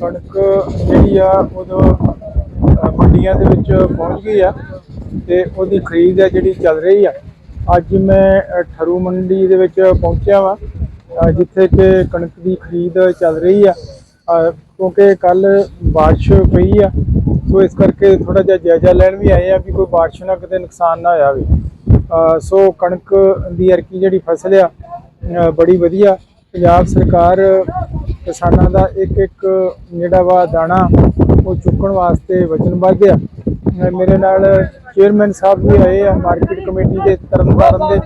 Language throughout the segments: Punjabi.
ਕਣਕ ਜਿਹੜੀ ਆ ਉਦੋਂ ਮੰਡੀਆਂ ਦੇ ਵਿੱਚ ਪਹੁੰਚ ਗਈ ਆ ਤੇ ਉਹਦੀ ਖਰੀਦ ਆ ਜਿਹੜੀ ਚੱਲ ਰਹੀ ਆ। ਅੱਜ ਮੈਂ ਠਰੂ ਮੰਡੀ ਦੇ ਵਿੱਚ ਪਹੁੰਚਿਆ ਵਾਂ ਜਿੱਥੇ ਕਿ ਕਣਕ ਦੀ ਖਰੀਦ ਚੱਲ ਰਹੀ ਆ। ਕਿਉਂਕਿ ਕੱਲ ਬਾਰਿਸ਼ ਪਈ ਆ, ਸੋ ਇਸ ਕਰਕੇ ਥੋੜਾ ਜਿਹਾ ਜਾਇਜ਼ਾ ਲੈਣ ਵੀ ਆਏ ਆ ਵੀ ਕੋਈ ਬਾਰਿਸ਼ ਨਾਲ ਕਿਤੇ ਨੁਕਸਾਨ ਨਾ ਹੋਇਆ ਵੀ ਸੋ ਕਣਕ ਦੀ ਅਰਕੀ ਜਿਹੜੀ ਫਸਲ ਆ ਬੜੀ ਵਧੀਆ। ਪੰਜਾਬ ਸਰਕਾਰ ਕਿਸਾਨਾਂ ਦਾ ਇੱਕ ਇੱਕ ਜਿਹੜਾ ਵਾ ਦਾਣਾ ਉਹ ਚੁੱਕਣ ਵਾਸਤੇ ਵਚਨਬੱਧ ਆ। ਮੇਰੇ ਨਾਲ ਚੇਅਰਮੈਨ ਸਾਹਿਬ ਵੀ ਆਏ ਆ ਮਾਰਕੀਟ ਕਮੇਟੀ ਦੇ ਤਰਨਤਾਰਨ ਦੇ।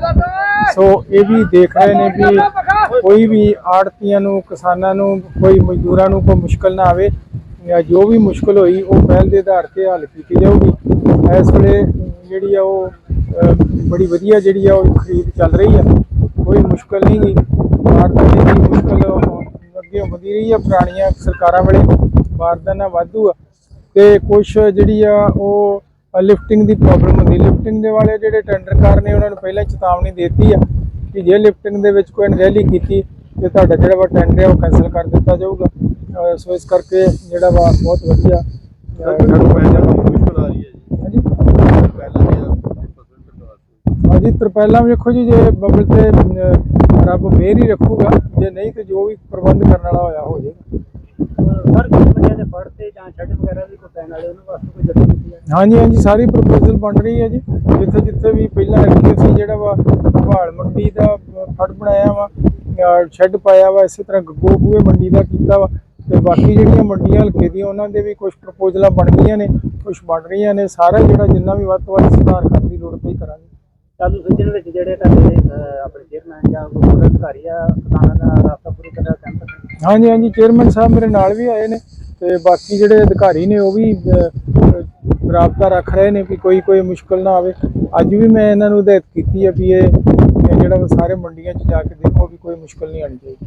ਸੋ ਇਹ ਵੀ ਦੇਖ ਰਹੇ ਨੇ ਵੀ ਕੋਈ ਵੀ ਆੜਤੀਆਂ ਨੂੰ, ਕਿਸਾਨਾਂ ਨੂੰ, ਕੋਈ ਮਜ਼ਦੂਰਾਂ ਨੂੰ ਕੋਈ ਮੁਸ਼ਕਲ ਨਾ ਆਵੇ ਜਾਂ ਜੋ ਵੀ ਮੁਸ਼ਕਲ ਹੋਈ, ਉਹ ਪਹਿਲ ਦੇ ਆਧਾਰ ਤੇ ਹੱਲ ਕੀਤੀ ਜਾਊਗੀ। ਇਸ ਵੇਲੇ ਜਿਹੜੀ ਆ ਉਹ ਬੜੀ ਵਧੀਆ ਜਿਹੜੀ ਆ ਉਹ ਖਰੀਦ ਚੱਲ ਰਹੀ ਆ। ਕੋਈ ਮੁਸ਼ਕਲ ਨਹੀਂ ਗੀ। ਬਾਰਦਾਨੇ ਦੀ ਮੁਸ਼ਕਲ ਅੱਗੇ ਵਧੀ ਰਹੀ ਆ ਪੁਰਾਣੀਆਂ ਸਰਕਾਰਾਂ ਵੇਲੇ। ਬਾਰਦਾਨਾ ਵਾਧੂ ਆ। ਤੇ ਕੁਝ ਜਿਹੜੀ ਆ, ਉਹ ਲਿਫਟਿੰਗ ਦੀ ਪ੍ਰੋਬਲਮ ਹੁੰਦੀ। ਲਿਫਟਿੰਗ ਦੇ ਵਾਲੇ ਜਿਹੜੇ ਟੈਂਡਰਕਾਰ ਨੇ, ਉਹਨਾਂ ਨੂੰ ਪਹਿਲਾਂ ਚੇਤਾਵਨੀ ਦੇ ਦਿੱਤੀ ਆ ਕਿ ਜੇ ਲਿਫਟਿੰਗ ਦੇ ਵਿੱਚ ਕੋਈ ਅਣਗਹਿਲੀ ਕੀਤੀ, ਤੇ ਤੁਹਾਡਾ ਜਿਹੜਾ ਵਾ ਟੈਂਡਰ ਹੈ ਉਹ ਕੈਨਸਲ ਕਰ ਦਿੱਤਾ ਜਾਊਗਾ। ਸੋ ਇਸ ਕਰਕੇ ਜਿਹੜਾ ਵਾ ਬਹੁਤ ਵਧੀਆ ਅਹ, ਮੁਸ਼ਕਲ ਆ ਰਹੀ ਹੈ ਜੀ ਹਾਂਜੀ ਪਹਿਲਾਂ ਵੀ ਫਸਲ ਕਟਵਾ ਹਾਂਜੀ ਤਰਪਾਲਾਂ ਵੇਖੋ ਜੀ ਜੇ ਬਬਲ ਤੇ ਰੱਬ ਮਿਹਰ ਹੀ ਰੱਖੂਗਾ ਜੇ ਨਹੀਂ ਤੇ ਜੋ ਵੀ ਪ੍ਰਬੰਧ ਕਰਨ ਵਾਲਾ ਹੋਇਆ ਹੋ ਜਾਏਗਾ ਹਰ ਕਿਸੇ ਬੰਦੇ ਦੇ ਫੜ ਤੇ ਜਾਂ ਛੱਡ ਵਗੈਰਾ ਵੀ ਕੋਈ ਪੈਣ ਵਾਲੇ ਉਹਨਾਂ ਵਾਸਤੇ ਕੋਈ ਜੱਦੀ ਕੀਤੀ ਹੈ। ਹਾਂਜੀ ਹਾਂਜੀ ਸਾਰੀ ਪ੍ਰਪੋਜ਼ਲ ਬਣ ਰਹੀ ਹੈ ਜੀ। ਜਿੱਥੇ ਜਿੱਥੇ ਵੀ ਪਹਿਲਾਂ ਰੱਖੀ ਸੀ ਜਿਹੜਾ ਵਾ ਭਾਲ ਮੰਡੀ ਦਾ ਫੜ ਬਣਾਇਆ ਵਾ ਸ਼ੈੱਡ ਪਾਇਆ ਵਾ ਇਸੇ ਤਰ੍ਹਾਂ ਗੱਗੋ ਬੂਏ ਮੰਡੀ ਦਾ ਕੀਤਾ ਵਾ ਤੇ ਬਾਕੀ ਜਿਹੜੀਆਂ ਮੰਡੀਆਂ ਹਲਕੇ ਦੀਆਂ ਉਹਨਾਂ ਦੇ ਵੀ ਕੁਝ ਪ੍ਰਪੋਜ਼ਲਾਂ ਬਣ ਗਈਆਂ ਨੇ ਕੁਝ ਬਣ ਰਹੀਆਂ ਨੇ ਸਾਰਾ ਜਿਹੜਾ ਜਿੰਨਾ ਵੀ ਵੱਧ ਤੋਂ ਵੱਧ ਸੁਧਾਰ ਕਰਨ ਦੀ ਲੋੜ ਪਈ ਕਰਾਂਗੇ। ਚਾਲੂ ਸਿੱਜਣ ਵਿੱਚ ਜਿਹੜੇ ਤੁਹਾਡੇ ਅਹ, ਆਪਣੇ ਚੇਅਰਮੈਨ ਜਾਂ ਕੋਈ ਹੋਰ ਅਧਿਕਾਰੀ ਆ ਕਿਸਾਨਾਂ ਦਾ ਰਾਸਤਾ ਪੂਰੀ ਕਰਨਾ ਚਾਹੁੰਦੇ ਨੇ। ਹਾਂਜੀ ਹਾਂਜੀ ਚੇਅਰਮੈਨ ਸਾਹਿਬ ਮੇਰੇ ਨਾਲ ਵੀ ਆਏ ਨੇ ਤੇ ਬਾਕੀ ਜਿਹੜੇ ਅਧਿਕਾਰੀ ਨੇ ਉਹ ਵੀ ਅਹ, ਅਹ, ਰਾਬਤਾ ਰੱਖ ਰਹੇ ਨੇ ਵੀ ਕੋਈ ਕੋਈ ਮੁਸ਼ਕਲ ਨਾ ਆਵੇ। ਅੱਜ ਵੀ ਮੈਂ ਇਹਨਾਂ ਨੂੰ ਹਦਾਇਤ ਕੀਤੀ ਹੈ ਵੀ ਇਹ ਇਹ ਜਿਹੜਾ ਵਾ ਸਾਰੇ ਮੰਡੀਆਂ 'ਚ ਜਾ ਕੇ ਦੇਖੋ ਵੀ ਕੋਈ ਮੁਸ਼ਕਲ ਨਹੀਂ ਆਣੀ ਚਾਹੀਦੀ।